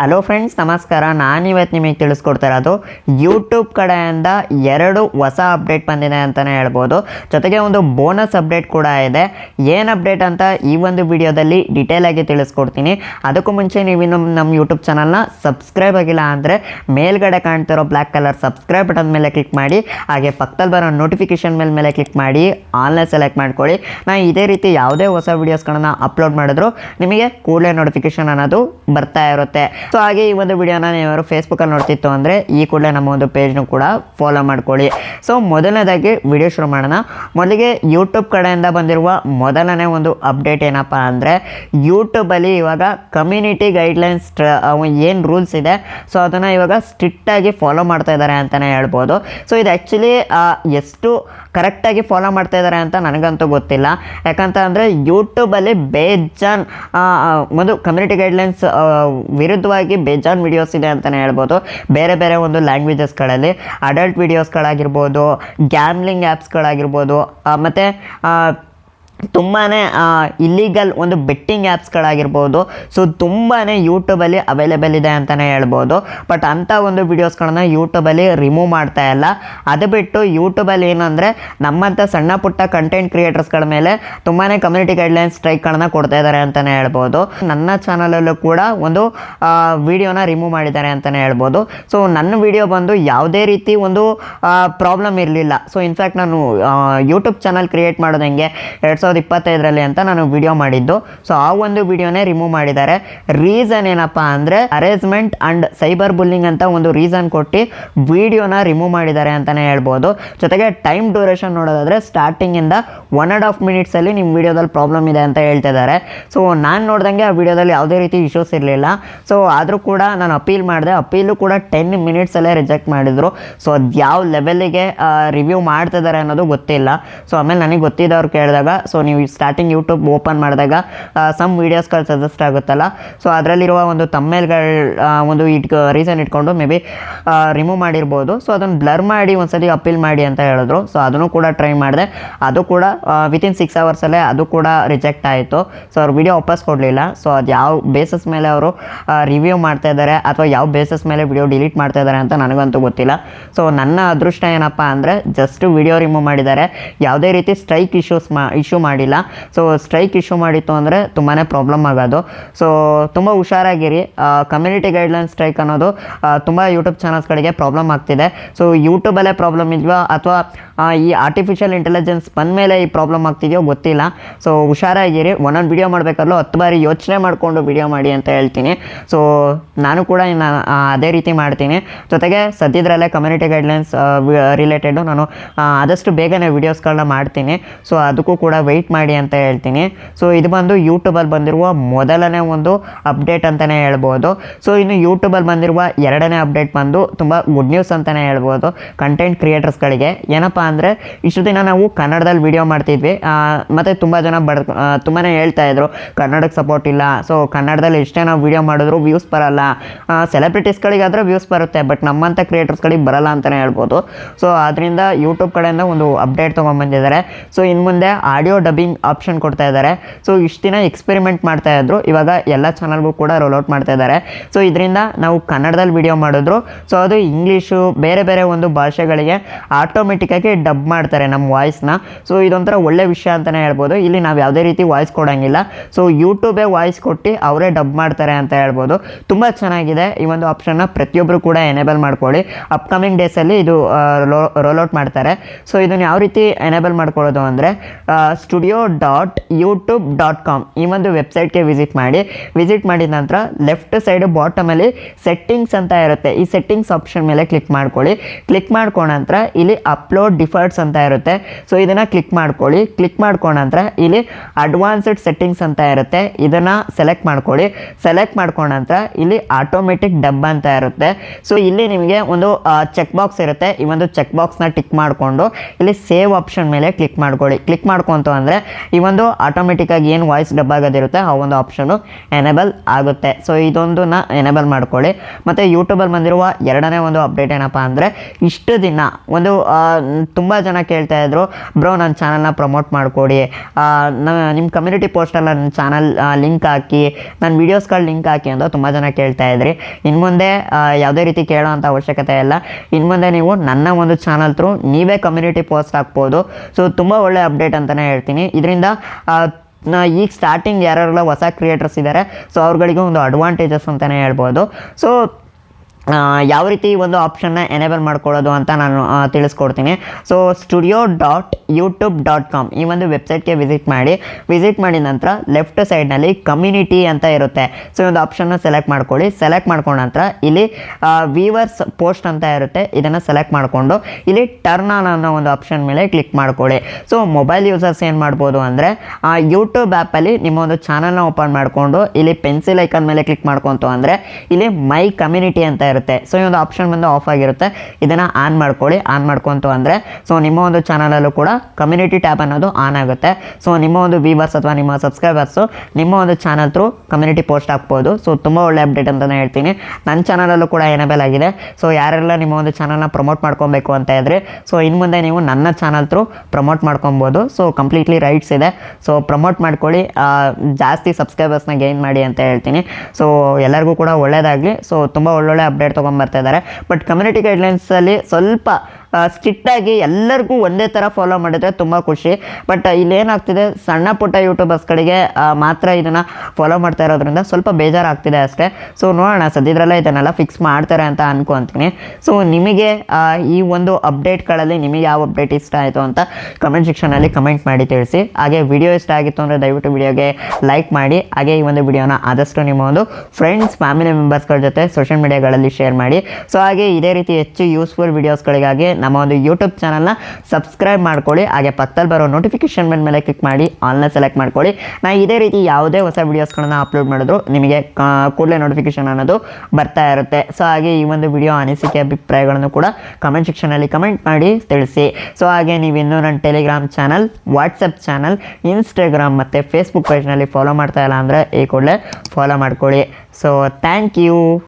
Hello friends ನಮಸ್ಕಾರ. ನಾನಿವತ್ತು ನಿಮಗೆ ತಿಳಿಸ್ಕೊಡ್ತಾ ಇರೋದು ಯೂಟ್ಯೂಬ್ ಕಡೆಯಿಂದ ಎರಡು ಹೊಸ ಅಪ್ಡೇಟ್ ಬಂದಿದೆ ಅಂತಲೇ ಹೇಳ್ಬೋದು. ಜೊತೆಗೆ ಒಂದು ಬೋನಸ್ ಅಪ್ಡೇಟ್ ಕೂಡ ಇದೆ. ಏನು ಅಪ್ಡೇಟ್ ಅಂತ ಈ ಒಂದು ವಿಡಿಯೋದಲ್ಲಿ ಡಿಟೇಲ್ ಆಗಿ ತಿಳಿಸ್ಕೊಡ್ತೀನಿ. ಅದಕ್ಕೂ ಮುಂಚೆ ನೀವಿನ್ನು ನಮ್ಮ ಯೂಟ್ಯೂಬ್ ಚಾನಲ್ನ ಸಬ್ಸ್ಕ್ರೈಬ್ ಆಗಿಲ್ಲ ಅಂದರೆ ಮೇಲ್ಗಡೆ ಕಾಣ್ತಿರೋ ಬ್ಲ್ಯಾಕ್ ಕಲರ್ ಸಬ್ಸ್ಕ್ರೈಬ್ ಬಟನ್ ಮೇಲೆ ಕ್ಲಿಕ್ ಮಾಡಿ, ಹಾಗೆ ಪಕ್ಕದಲ್ಲಿ ಬರೋ ನೋಟಿಫಿಕೇಶನ್ ಮೇಲೆ ಮೇಲೆ ಕ್ಲಿಕ್ ಮಾಡಿ ಆನ್ಲೈನ್ ಸೆಲೆಕ್ಟ್ ಮಾಡ್ಕೊಳ್ಳಿ. ನಾನು ಇದೇ ರೀತಿ ಯಾವುದೇ ಹೊಸ ವೀಡಿಯೋಸ್ಗಳನ್ನ ಅಪ್ಲೋಡ್ ಮಾಡಿದ್ರು ನಿಮಗೆ ಕೂಡಲೇ ನೋಟಿಫಿಕೇಶನ್ ಅನ್ನೋದು ಬರ್ತಾ ಇರುತ್ತೆ. ಸೊ ಹಾಗೆ ಈ ಒಂದು ವಿಡಿಯೋನ ನೀವು ಫೇಸ್ಬುಕ್ಕಲ್ಲಿ ನೋಡ್ತಿತ್ತು ಅಂದರೆ ಈ ಕೂಡಲೇ ನಮ್ಮ ಒಂದು ಪೇಜ್ನು ಕೂಡ ಫಾಲೋ ಮಾಡ್ಕೊಳ್ಳಿ. ಸೊ ಮೊದಲನೇದಾಗಿ ವಿಡಿಯೋ ಶುರು ಮಾಡೋಣ. ಮೊದಲಿಗೆ ಯೂಟ್ಯೂಬ್ ಕಡೆಯಿಂದ ಬಂದಿರುವ ಮೊದಲನೇ ಒಂದು ಅಪ್ಡೇಟ್ ಏನಪ್ಪ ಅಂದರೆ ಯೂಟ್ಯೂಬಲ್ಲಿ ಇವಾಗ ಕಮ್ಯುನಿಟಿ ಗೈಡ್ಲೈನ್ಸ್ ಏನು ರೂಲ್ಸ್ ಇದೆ ಸೊ ಅದನ್ನು ಇವಾಗ ಸ್ಟ್ರಿಕ್ಟಾಗಿ ಫಾಲೋ ಮಾಡ್ತಾ ಇದ್ದಾರೆ ಅಂತಲೇ ಹೇಳ್ಬೋದು. ಸೊ ಇದು ಆ್ಯಕ್ಚುಲಿ ಎಷ್ಟು ಕರೆಕ್ಟಾಗಿ ಫಾಲೋ ಮಾಡ್ತಾ ಇದ್ದಾರೆ ಅಂತ ನನಗಂತೂ ಗೊತ್ತಿಲ್ಲ. ಯಾಕಂತ ಅಂದರೆ ಯೂಟ್ಯೂಬಲ್ಲಿ ಬೇಜಾನ್ ಒಂದು ಕಮ್ಯುನಿಟಿ ಗೈಡ್ಲೈನ್ಸ್ ವಿರುದ್ಧವಾಗಿ ಬೇಜಾನ್ ವಿಡಿಯೋಸ್ ಇದೆ ಅಂತಲೇ ಹೇಳ್ಬೋದು. ಬೇರೆ ಬೇರೆ ಒಂದು ಲ್ಯಾಂಗ್ವೇಜಸ್ಗಳಲ್ಲಿ ಅಡಲ್ಟ್ ವಿಡಿಯೋಸ್ಗಳಾಗಿರ್ಬೋದು ಗ್ಯಾಮ್ಲಿಂಗ್ ಆ್ಯಪ್ಸ್ಗಳಾಗಿರ್ಬೋದು ಮತ್ತು ತುಂಬಾ ಇಲ್ಲಿಗಲ್ ಒಂದು ಬೆಟ್ಟಿಂಗ್ ಆ್ಯಪ್ಸ್ಗಳಾಗಿರ್ಬೋದು ಸೊ ತುಂಬಾ ಯೂಟ್ಯೂಬಲ್ಲಿ ಅವೈಲೇಬಲ್ ಇದೆ ಅಂತಲೇ ಹೇಳ್ಬೋದು. ಬಟ್ ಅಂಥ ಒಂದು ವೀಡಿಯೋಸ್ಗಳನ್ನ ಯೂಟ್ಯೂಬಲ್ಲಿ ರಿಮೂವ್ ಮಾಡ್ತಾ ಇಲ್ಲ. ಅದು ಬಿಟ್ಟು ಯೂಟ್ಯೂಬಲ್ಲಿ ಏನಂದರೆ, ನಮ್ಮಂಥ ಸಣ್ಣ ಪುಟ್ಟ ಕಂಟೆಂಟ್ ಕ್ರಿಯೇಟರ್ಸ್ಗಳ ಮೇಲೆ ತುಂಬಾ ಕಮ್ಯುನಿಟಿ ಗೈಡ್ಲೈನ್ಸ್ ಸ್ಟ್ರೈಕ್ಗಳನ್ನ ಕೊಡ್ತಾ ಇದ್ದಾರೆ ಅಂತಲೇ ಹೇಳ್ಬೋದು. ನನ್ನ ಚಾನಲಲ್ಲೂ ಕೂಡ ಒಂದು ವಿಡಿಯೋನ ರಿಮೂವ್ ಮಾಡಿದ್ದಾರೆ ಅಂತಲೇ ಹೇಳ್ಬೋದು. ಸೊ ನನ್ನ ವಿಡಿಯೋ ಬಂದು ಯಾವುದೇ ರೀತಿ ಒಂದು ಪ್ರಾಬ್ಲಮ್ ಇರಲಿಲ್ಲ. ಸೊ ಇನ್ಫ್ಯಾಕ್ಟ್ ನಾನು ಯೂಟ್ಯೂಬ್ ಚಾನಲ್ ಕ್ರಿಯೇಟ್ ಮಾಡೋದು ಹೆಂಗೆ? ಎರಡು ಸಾವಿರದ ಇಪ್ಪತ್ತೈದರಲ್ಲಿ ಅಂತ ನಾನು ವಿಡಿಯೋ ಮಾಡಿದ್ದು. ಸೊ ಆ ಒಂದು ವಿಡಿಯೋನೇ ರಿಮೂವ್ ಮಾಡಿದ್ದಾರೆ. ರೀಸನ್ ಏನಪ್ಪ ಅಂದರೆ ಅರೇಂಜ್ಮೆಂಟ್ ಆ್ಯಂಡ್ ಸೈಬರ್ ಬುಲ್ಲಿಂಗ್ ಅಂತ ಒಂದು ರೀಸನ್ ಕೊಟ್ಟು ವಿಡಿಯೋನ ರಿಮೂವ್ ಮಾಡಿದ್ದಾರೆ ಅಂತಲೇ ಹೇಳ್ಬೋದು. ಜೊತೆಗೆ ಟೈಮ್ ಡ್ಯೂರೇಷನ್ ನೋಡೋದಾದರೆ ಸ್ಟಾರ್ಟಿಂಗಿಂದ ಒನ್ ಆ್ಯಂಡ್ ಹಾಫ್ ಮಿನಿಟ್ಸಲ್ಲಿ ನಿಮ್ಮ ವಿಡಿಯೋದಲ್ಲಿ ಪ್ರಾಬ್ಲಮ್ ಇದೆ ಅಂತ ಹೇಳ್ತಿದ್ದಾರೆ ಸೊ ನಾನು ನೋಡ್ದಂಗೆ ಆ ವಿಡಿಯೋದಲ್ಲಿ ಯಾವುದೇ ರೀತಿ ಇಶ್ಯೂಸ್ ಇರಲಿಲ್ಲ. ಸೊ ಆದರೂ ಕೂಡ ನಾನು ಅಪೀಲ್ ಮಾಡಿದೆ. ಅಪೀಲು ಕೂಡ ಟೆನ್ ಮಿನಿಟ್ಸಲ್ಲೇ ರಿಜೆಕ್ಟ್ ಮಾಡಿದರು. ಸೊ ಅದು ಯಾವ ಲೆವೆಲಿಗೆ ರಿವ್ಯೂ ಮಾಡ್ತಿದ್ದಾರೆ ಅನ್ನೋದು ಗೊತ್ತಿಲ್ಲ. ಸೊ ಆಮೇಲೆ ನನಗೆ ಗೊತ್ತಿದ್ದವ್ರು ಕೇಳಿದಾಗ ಸೊ ನೀವು ಸ್ಟಾರ್ಟಿಂಗ್ ಯೂಟ್ಯೂಬ್ ಓಪನ್ ಮಾಡಿದಾಗ ಸಮ್ ವೀಡಿಯೋಸ್ಗಳು ಸಜೆಸ್ಟ್ ಆಗುತ್ತಲ್ಲ. ಸೊ ಅದರಲ್ಲಿರುವ ಒಂದು ತಮ್ಮೇಲ್ಗಳ ಒಂದು ಇಟ್ ರೀಸನ್ ಇಟ್ಕೊಂಡು ಮೇ ಬಿ ರಿಮೂವ್ ಮಾಡಿರ್ಬೋದು. ಸೊ ಅದನ್ನು ಬ್ಲರ್ ಮಾಡಿ, ಒಂದ್ಸತಿ ಅಪೀಲ್ ಮಾಡಿ ಅಂತ ಹೇಳಿದ್ರು. ಸೊ ಅದನ್ನು ಕೂಡ ಟ್ರೈ ಮಾಡಿದೆ. ಅದು ಕೂಡ ವಿತಿನ್ ಸಿಕ್ಸ್ ಅವರ್ಸಲ್ಲೇ ಅದು ಕೂಡ ರಿಜೆಕ್ಟ್ ಆಯಿತು. ಸೊ ಅವ್ರು ವಿಡಿಯೋ ವಾಪಸ್ ಕೊಡಲಿಲ್ಲ. ಸೊ ಅದು ಯಾವ ಬೇಸಸ್ ಮೇಲೆ ಅವರು ರಿವ್ಯೂ ಮಾಡ್ತಾ ಇದ್ದಾರೆ ಅಥವಾ ಯಾವ ಬೇಸಸ್ ಮೇಲೆ ವಿಡಿಯೋ ಡಿಲೀಟ್ ಮಾಡ್ತಾ ಇದ್ದಾರೆ ಅಂತ ನನಗಂತೂ ಗೊತ್ತಿಲ್ಲ. ಸೊ ನನ್ನ ಅದೃಷ್ಟ ಏನಪ್ಪ ಅಂದರೆ ಜಸ್ಟ್ ವಿಡಿಯೋ ರಿಮೂವ್ ಮಾಡಿದ್ದಾರೆ. ಯಾವುದೇ ರೀತಿ ಸ್ಟ್ರೈಕ್ ಇಶ್ಯೂಸ್ ಮಾ ಇಶ್ಯೂ ಮಾಡಿಲ್ಲ. ಸೊ ಸ್ಟ್ರೈಕ್ ಇಶ್ಯೂ ಮಾಡಿತ್ತು ಅಂದರೆ ತುಂಬಾ ಪ್ರಾಬ್ಲಮ್ ಆಗೋದು. ಸೊ ತುಂಬ ಹುಷಾರಾಗಿರಿ. ಕಮ್ಯುನಿಟಿ ಗೈಡ್ಲೈನ್ ಸ್ಟ್ರೈಕ್ ಅನ್ನೋದು ತುಂಬ ಯೂಟ್ಯೂಬ್ ಚಾನಲ್ಸ್ಗಳಿಗೆ ಪ್ರಾಬ್ಲಮ್ ಆಗ್ತಿದೆ. ಸೊ ಯೂಟ್ಯೂಬಲ್ಲೇ ಪ್ರಾಬ್ಲಮ್ ಇಲ್ವಾ? ಅಥವಾ ಈ ಆರ್ಟಿಫಿಷಿಯಲ್ ಇಂಟೆಲಿಜೆನ್ಸ್ ಬಂದಮೇಲೆ ಈ ಪ್ರಾಬ್ಲಮ್ ಆಗ್ತಿದೆಯೋ ಗೊತ್ತಿಲ್ಲ. ಸೊ ಹುಷಾರಾಗಿರಿ. ಒಂದೊಂದು ವಿಡಿಯೋ ಮಾಡಬೇಕಲ್ಲೋ, ಹತ್ತು ಬಾರಿ ಯೋಚನೆ ಮಾಡಿಕೊಂಡು ವಿಡಿಯೋ ಮಾಡಿ ಅಂತ ಹೇಳ್ತೀನಿ. ಸೊ ನಾನು ಕೂಡ ಅದೇ ರೀತಿ ಮಾಡ್ತೀನಿ. ಜೊತೆಗೆ ಸದ್ಯದ್ರಲ್ಲೇ ಕಮ್ಯುನಿಟಿ ಗೈಡ್ಲೈನ್ಸ್ ರಿಲೇಟೆಡು ನಾನು ಆದಷ್ಟು ಬೇಗನೆ ವೀಡಿಯೋಸ್ಗಳನ್ನ ಮಾಡ್ತೀನಿ. ಸೊ ಅದಕ್ಕೂ ಕೂಡ ವೆಯ್ಟ್ ಮಾಡಿ ಅಂತ ಹೇಳ್ತೀನಿ. ಸೊ ಇದು ಬಂದು ಯೂಟ್ಯೂಬಲ್ಲಿ ಬಂದಿರುವ ಮೊದಲನೇ ಒಂದು ಅಪ್ಡೇಟ್ ಅಂತಲೇ ಹೇಳ್ಬೋದು. ಸೊ ಇನ್ನು ಯೂಟ್ಯೂಬಲ್ಲಿ ಬಂದಿರುವ ಎರಡನೇ ಅಪ್ಡೇಟ್ ಬಂದು ತುಂಬ ಗುಡ್ ನ್ಯೂಸ್ ಅಂತಲೇ ಹೇಳ್ಬೋದು. ಕಂಟೆಂಟ್ ಕ್ರಿಯೇಟರ್ಸ್ಗಳಿಗೆ ಏನಪ್ಪ ಅಂದರೆ ಇಷ್ಟು ದಿನ ನಾವು ಕನ್ನಡದಲ್ಲಿ ವಿಡಿಯೋ ಮಾಡ್ತಿದ್ವಿ. ಮತ್ತು ತುಂಬ ಜನ ಬಡ ತುಂಬಾ ಹೇಳ್ತಾ ಇದ್ರು, ಕನ್ನಡಕ್ಕೆ ಸಪೋರ್ಟ್ ಇಲ್ಲ. ಸೊ ಕನ್ನಡದಲ್ಲಿ ಎಷ್ಟೇ ನಾವು ವಿಡಿಯೋ ಮಾಡಿದ್ರು ವ್ಯೂಸ್ ಬರಲ್ಲ. ಸೆಲೆಬ್ರಿಟೀಸ್ಗಳಿಗಾದರೆ ವ್ಯೂಸ್ ಬರುತ್ತೆ ಬಟ್ ನಮ್ಮಂಥ ಕ್ರಿಯೇಟರ್ಸ್ಗಳಿಗೆ ಬರಲ್ಲ ಅಂತಲೇ ಹೇಳ್ಬೋದು. ಸೊ ಅದರಿಂದ ಯೂಟ್ಯೂಬ್ ಕಡೆಯಿಂದ ಒಂದು ಅಪ್ಡೇಟ್ ತೊಗೊಂಬಂದಿದ್ದಾರೆ. ಸೊ ಇನ್ನು ಮುಂದೆ ಆಡಿಯೋ ಡಬ್ಬಿಂಗ್ ಆಪ್ಷನ್ ಕೊಡ್ತಾ ಇದ್ದಾರೆ. ಸೊ ಇಷ್ಟು ದಿನ ಎಕ್ಸ್ಪೆರಿಮೆಂಟ್ ಮಾಡ್ತಾ ಇದ್ರು. ಇವಾಗ ಎಲ್ಲ ಚಾನಲ್ಗೂ ಕೂಡ ರೋಲ್ಔಟ್ ಮಾಡ್ತಾ ಇದ್ದಾರೆ. ಸೊ ಇದರಿಂದ ನಾವು ಕನ್ನಡದಲ್ಲಿ ವಿಡಿಯೋ ಮಾಡಿದ್ರು. ಸೊ ಅದು ಇಂಗ್ಲೀಷು ಬೇರೆ ಬೇರೆ ಒಂದು ಭಾಷೆಗಳಿಗೆ ಆಟೋಮೆಟಿಕ್ಕಾಗಿ ಡಬ್ ಮಾಡ್ತಾರೆ ನಮ್ಮ ವಾಯ್ಸ್ನ. ಸೊ ಇದೊಂಥರ ಒಳ್ಳೆ ವಿಷಯ ಅಂತಲೇ ಹೇಳ್ಬೋದು. ಇಲ್ಲಿ ನಾವು ಯಾವುದೇ ರೀತಿ ವಾಯ್ಸ್ ಕೊಡೋಂಗಿಲ್ಲ. ಸೊ ಯೂಟ್ಯೂಬೇ ವಾಯ್ಸ್ ಕೊಟ್ಟು ಅವರೇ ಡಬ್ ಮಾಡ್ತಾರೆ ಅಂತ ಹೇಳ್ಬೋದು. ತುಂಬ ಚೆನ್ನಾಗಿದೆ. ಈ ಒಂದು ಆಪ್ಷನ್ನ ಪ್ರತಿಯೊಬ್ಬರು ಕೂಡ ಎನೇಬಲ್ ಮಾಡ್ಕೊಳ್ಳಿ. ಅಪ್ಕಮಿಂಗ್ ಡೇಸಲ್ಲಿ ಇದು ರೋಲ್ ಔಟ್ ಮಾಡ್ತಾರೆ. ಸೊ ಇದನ್ನು ಯಾವ ರೀತಿ ಎನೇಬಲ್ ಮಾಡ್ಕೊಳ್ಳೋದು ಅಂದರೆ studio dot YouTube dot com ಈ ಒಂದು ವೆಬ್ಸೈಟ್ಗೆ ವಿಸಿಟ್ ಮಾಡಿ. ವಿಸಿಟ್ ಮಾಡಿದ ನಂತರ ಲೆಫ್ಟ್ ಸೈಡ್ ಬಾಟಮಲ್ಲಿ ಸೆಟ್ಟಿಂಗ್ಸ್ ಅಂತ ಇರುತ್ತೆ. ಈ ಸೆಟ್ಟಿಂಗ್ಸ್ ಆಪ್ಷನ್ ಮೇಲೆ ಕ್ಲಿಕ್ ಮಾಡ್ಕೊಳ್ಳಿ. ಕ್ಲಿಕ್ ಮಾಡ್ಕೊಂಡ ನಂತರ ಇಲ್ಲಿ ಅಪ್ಲೋಡ್ ಡಿಫಾಲ್ಟ್ಸ್ ಅಂತ ಇರುತ್ತೆ. ಸೊ ಇದನ್ನು ಕ್ಲಿಕ್ ಮಾಡ್ಕೊಳ್ಳಿ. ಕ್ಲಿಕ್ ಮಾಡ್ಕೊಂಡ ನಂತರ ಇಲ್ಲಿ ಅಡ್ವಾನ್ಸ್ಡ್ ಸೆಟ್ಟಿಂಗ್ಸ್ ಅಂತ ಇರುತ್ತೆ. ಇದನ್ನು ಸೆಲೆಕ್ಟ್ ಮಾಡ್ಕೊಳ್ಳಿ. ಸೆಲೆಕ್ಟ್ ಮಾಡ್ಕೊಂಡ ನಂತರ ಇಲ್ಲಿ ಆಟೋಮೆಟಿಕ್ ಡಬ್ ಅಂತ ಇರುತ್ತೆ. ಸೊ ಇಲ್ಲಿ ನಿಮಗೆ ಒಂದು ಚೆಕ್ ಬಾಕ್ಸ್ ಇರುತ್ತೆ. ಈ ಒಂದು ಚೆಕ್ ಬಾಕ್ಸ್ನ ಟಿಕ್ ಮಾಡಿಕೊಂಡು ಇಲ್ಲಿ ಸೇವ್ ಆಪ್ಷನ್ ಮೇಲೆ ಕ್ಲಿಕ್ ಮಾಡ್ಕೊಳ್ಳಿ. ಕ್ಲಿಕ್ ಮಾಡ್ಕೊಂತು ಅಂದರೆ ಈ ಒಂದು ಆಟೋಮೆಟಿಕ್ಕಾಗಿ ಏನು ವಾಯ್ಸ್ ಡಬ್ ಆಗೋದಿರುತ್ತೆ, ಆ ಒಂದು ಆಪ್ಷನು ಎನೇಬಲ್ ಆಗುತ್ತೆ. ಸೊ ಇದೊಂದನ್ನ ಎನೇಬಲ್ ಮಾಡ್ಕೊಳ್ಳಿ. ಮತ್ತು ಯೂಟ್ಯೂಬಲ್ಲಿ ಬಂದಿರುವ ಎರಡನೇ ಒಂದು ಅಪ್ಡೇಟ್ ಏನಪ್ಪ ಅಂದರೆ ಇಷ್ಟು ದಿನ ಒಂದು ತುಂಬ ಜನ ಕೇಳ್ತಾ ಇದ್ರು, ಬ್ರೋ ನನ್ನ ಚಾನಲ್ನ ಪ್ರಮೋಟ್ ಮಾಡಿಕೊಡಿ. ನಿಮ್ಮ ಕಮ್ಯುನಿಟಿ ಪೋಸ್ಟಲ್ಲ ನನ್ನ ಚಾನಲ್ ಲಿಂಕ್ ಹಾಕಿ ನನ್ನ ವೀಡಿಯೋಸ್ಗಳು ಲಿಂಕ್ ಹಾಕಿ ಅಂತ ತುಂಬ ಜನ ಕೇಳ್ತಾ ಇದ್ರಿ. ಇನ್ನು ಮುಂದೆ ಯಾವುದೇ ರೀತಿ ಕೇಳೋ ಅಂಥ ಅವಶ್ಯಕತೆ ಇಲ್ಲ. ಇನ್ನು ಮುಂದೆ ನೀವು ನನ್ನ ಒಂದು ಚಾನಲ್ ಥ್ರೂ ನೀವೇ ಕಮ್ಯುನಿಟಿ ಪೋಸ್ಟ್ ಹಾಕ್ಬೋದು. ಸೊ ತುಂಬ ಒಳ್ಳೆ ಅಪ್ಡೇಟ್ ಅಂತಲೇ ಹೇಳ್ತೀನಿ. ಇದರಿಂದ ಈಗ ಸ್ಟಾರ್ಟಿಂಗ್ ಯಾರೆಲ್ಲ ಹೊಸ ಕ್ರಿಯೇಟರ್ಸ್ ಇದ್ದಾರೆ ಸೊ ಅವ್ರಗಳಿಗೂ ಒಂದು ಅಡ್ವಾಂಟೇಜಸ್ ಅಂತಲೇ ಹೇಳ್ಬೋದು. ಸೊ ಯಾವ ರೀತಿ ಒಂದು ಆಪ್ಷನ್ನ ಎನೇಬಲ್ ಮಾಡ್ಕೊಳ್ಳೋದು ಅಂತ ನಾನು ತಿಳಿಸ್ಕೊಡ್ತೀನಿ. So studio dot YouTube dot com ಈ ಒಂದು ವೆಬ್ಸೈಟ್ಗೆ ವಿಸಿಟ್ ಮಾಡಿ. ವಿಸಿಟ್ ಮಾಡಿದ ನಂತರ ಲೆಫ್ಟ್ ಸೈಡ್ನಲ್ಲಿ ಕಮ್ಯುನಿಟಿ ಅಂತ ಇರುತ್ತೆ. ಸೊ ಒಂದು ಆಪ್ಷನ್ನ ಸೆಲೆಕ್ಟ್ ಮಾಡ್ಕೊಳ್ಳಿ. ಸೆಲೆಕ್ಟ್ ಮಾಡ್ಕೊಂಡ ನಂತರ ಇಲ್ಲಿ ವೀವರ್ಸ್ ಪೋಸ್ಟ್ ಅಂತ ಇರುತ್ತೆ. ಇದನ್ನು ಸೆಲೆಕ್ಟ್ ಮಾಡಿಕೊಂಡು ಇಲ್ಲಿ ಟರ್ನ್ ಆನ್ ಅನ್ನೋ ಒಂದು ಆಪ್ಷನ್ ಮೇಲೆ ಕ್ಲಿಕ್ ಮಾಡ್ಕೊಳ್ಳಿ. ಸೊ ಮೊಬೈಲ್ ಯೂಸರ್ಸ್ ಏನು ಮಾಡ್ಬೋದು ಅಂದರೆ ಯೂಟ್ಯೂಬ್ ಆ್ಯಪಲ್ಲಿ ನಿಮ್ಮ ಒಂದು ಚಾನಲ್ನ ಓಪನ್ ಮಾಡಿಕೊಂಡು ಇಲ್ಲಿ ಪೆನ್ಸಿಲ್ ಐಕನ್ ಮೇಲೆ ಕ್ಲಿಕ್ ಮಾಡ್ಕೊಂತು ಅಂದರೆ, ಇಲ್ಲಿ ಮೈ ಕಮ್ಯುನಿಟಿ ಅಂತ ಇರುತ್ತೆ ಸೊ ಈ ಒಂದು ಆಪ್ಷನ್ ಬಂದು ಆಫ್ ಆಗಿರುತ್ತೆ. ಇದನ್ನು ಆನ್ ಮಾಡ್ಕೊಳ್ಳಿ. ಆನ್ ಮಾಡ್ಕೊಂತು ಅಂದರೆ ಸೊ ನಿಮ್ಮ ಒಂದು ಚಾನಲಲ್ಲೂ ಕೂಡ ಕಮ್ಯುನಿಟಿ ಟ್ಯಾಬ್ ಅನ್ನೋದು ಆನ್ ಆಗುತ್ತೆ. ಸೊ ನಿಮ್ಮ ಒಂದು ವ್ಯೂವರ್ಸ್ ಅಥವಾ ನಿಮ್ಮ ಸಬ್ಸ್ಕ್ರೈಬರ್ಸು ನಿಮ್ಮ ಒಂದು ಚಾನಲ್ ಥ್ರೂ ಕಮ್ಯುನಿಟಿ ಪೋಸ್ಟ್ ಹಾಕ್ಬೋದು. ಸೊ ತುಂಬ ಒಳ್ಳೆ ಅಪ್ಡೇಟ್ ಅಂತಲೇ ಹೇಳ್ತೀನಿ. ನನ್ನ ಚಾನಲಲ್ಲೂ ಕೂಡ ಎನೇಬಲ್ ಆಗಿದೆ. ಸೊ ಯಾರೆಲ್ಲ ನಿಮ್ಮ ಒಂದು ಚಾನಲ್ನ ಪ್ರಮೋಟ್ ಮಾಡ್ಕೊಬೇಕು ಅಂತ ಇದ್ರೆ ಸೊ ಇನ್ನು ಮುಂದೆ ನೀವು ನನ್ನ ಚಾನಲ್ ಥ್ರೂ ಪ್ರಮೋಟ್ ಮಾಡ್ಕೊಬೋದು. ಸೊ ಕಂಪ್ಲೀಟ್ಲಿ ರೈಟ್ಸ್ ಇದೆ. ಸೊ ಪ್ರಮೋಟ್ ಮಾಡ್ಕೊಳ್ಳಿ. ಜಾಸ್ತಿ ಸಬ್ಸ್ಕ್ರೈಬರ್ಸ್ನ ಗೈನ್ ಮಾಡಿ ಅಂತ ಹೇಳ್ತೀನಿ. ಸೊ ಎಲ್ಲರಿಗೂ ಕೂಡ ಒಳ್ಳೆಯದಾಗಲಿ ಸೊ ತುಂಬ ಒಳ್ಳೊಳ್ಳೆ ಅಪ್ಡೇಟ್ ತೊಗೊಂಬರ್ತಾ ಇದ್ದಾರೆ ಬಟ್ ಕಮ್ಯುನಿಟಿ ಗೈಡ್ಲೈನ್ಸಲ್ಲಿ ಸ್ವಲ್ಪ ಸ್ಟ್ರಿಕ್ಟಾಗಿ ಎಲ್ಲರಿಗೂ ಒಂದೇ ಥರ ಫಾಲೋ ಮಾಡಿದ್ರೆ ತುಂಬ ಖುಷಿ. ಬಟ್ ಇಲ್ಲೇನಾಗ್ತಿದೆ, ಸಣ್ಣ ಪುಟ್ಟ ಯೂಟ್ಯೂಬರ್ಸ್ಗಳಿಗೆ ಮಾತ್ರ ಇದನ್ನು ಫಾಲೋ ಮಾಡ್ತಾ ಇರೋದ್ರಿಂದ ಸ್ವಲ್ಪ ಬೇಜಾರಾಗ್ತಿದೆ ಅಷ್ಟೇ. ಸೊ ನೋಡೋಣ, ಸದ್ಯದ್ರಲ್ಲೇ ಇದನ್ನೆಲ್ಲ ಫಿಕ್ಸ್ ಮಾಡ್ತಾರೆ ಅಂತ ಅನ್ಕೊತೀನಿ. ಸೊ ನಿಮಗೆ ಈ ಒಂದು ಅಪ್ಡೇಟ್ಗಳಲ್ಲಿ ನಿಮಗೆ ಯಾವ ಅಪ್ಡೇಟ್ ಇಷ್ಟ ಆಯಿತು ಅಂತ ಕಮೆಂಟ್ ಸೆಕ್ಷನಲ್ಲಿ ಕಮೆಂಟ್ ಮಾಡಿ ತಿಳಿಸಿ. ಹಾಗೆ ವಿಡಿಯೋ ಇಷ್ಟ ಆಗಿತ್ತು ಅಂದರೆ ದಯವಿಟ್ಟು ವಿಡಿಯೋಗೆ ಲೈಕ್ ಮಾಡಿ. ಹಾಗೆ ಈ ಒಂದು ವಿಡಿಯೋನ ಆದಷ್ಟು ನಿಮ್ಮ ಒಂದು ಫ್ರೆಂಡ್ಸ್ ಫ್ಯಾಮಿಲಿ ಮೆಂಬರ್ಸ್ಗಳ ಜೊತೆ ಸೋಷಿಯಲ್ ಮೀಡಿಯಾಗಳಲ್ಲಿ ಶೇರ್ ಮಾಡಿ. ಸೊ ಹಾಗೆ ಇದೇ ರೀತಿ ಹೆಚ್ಚು ಯೂಸ್ಫುಲ್ ವೀಡಿಯೋಸ್ಗಳಿಗಾಗಿ ನಮ್ಮ ಒಂದು ಯೂಟ್ಯೂಬ್ ಚಾನಲ್ನ ಸಬ್ಸ್ಕ್ರೈಬ್ ಮಾಡ್ಕೊಳ್ಳಿ. ಹಾಗೆ ಪಕ್ಕದಲ್ಲಿ ಬರೋ ನೋಟಿಫಿಕೇಶನ್ ಬೆಲ್ ಮೇಲೆ ಕ್ಲಿಕ್ ಮಾಡಿ ಆಲ್ನ ಸೆಲೆಕ್ಟ್ ಮಾಡ್ಕೊಳ್ಳಿ. ನಾ ಇದೇ ರೀತಿ ಯಾವುದೇ ಹೊಸ ವೀಡಿಯೋಸ್ಗಳನ್ನ ಅಪ್ಲೋಡ್ ಮಾಡಿದ್ರು, ನಿಮಗೆ ಕೂಡಲೇ ನೋಟಿಫಿಕೇಶನ್ ಅನ್ನೋದು ಬರ್ತಾ ಇರುತ್ತೆ. ಸೊ ಹಾಗೆ ಈ ಒಂದು ವಿಡಿಯೋ ಅನಿಸಿಕೆ ಅಭಿಪ್ರಾಯಗಳನ್ನು ಕೂಡ ಕಮೆಂಟ್ ಸೆಕ್ಷನಲ್ಲಿ ಕಮೆಂಟ್ ಮಾಡಿ ತಿಳಿಸಿ. ಸೊ ಹಾಗೆ ನೀವಿನ್ನೂ ನನ್ನ Telegram channel WhatsApp channel Instagram ಮತ್ತು ಫೇಸ್ಬುಕ್ ಪೇಜ್ನಲ್ಲಿ ಫಾಲೋ ಮಾಡ್ತಾ ಇಲ್ಲ ಅಂದರೆ ಈ ಕೂಡಲೇ ಫಾಲೋ ಮಾಡ್ಕೊಳ್ಳಿ. So thank you